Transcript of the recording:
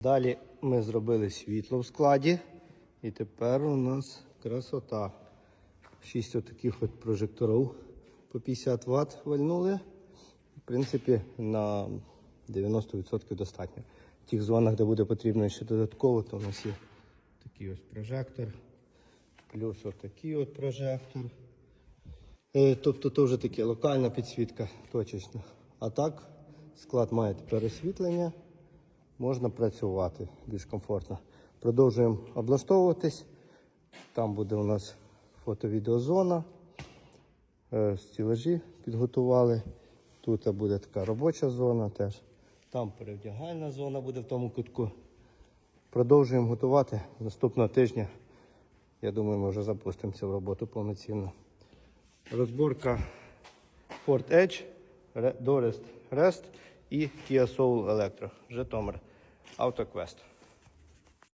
Далі ми зробили світло в складі. І тепер у нас красота. Шість отаких от прожекторів по 50 Вт вальнули. В принципі, на 90% достатньо. В тих зонах, де буде потрібно ще додатково, то у нас є такий ось прожектор. Плюс отакий от прожектор. Е, Тобто то вже таке локальна підсвітка точечна. А так, склад має тепер освітлення, можна працювати більш комфортно. Продовжуємо облаштовуватись. Там буде у нас фото-відеозона. Е, Стілажі підготували. Тут буде така робоча зона теж. Там перевдягальна зона буде в тому кутку. Продовжуємо готувати наступного тижня. Я думаю, ми вже запустимося в роботу повноцінно. Розборка Ford Edge, Re- Dorest Rest і Kia Soul Electro. Житомир. AutoQuest.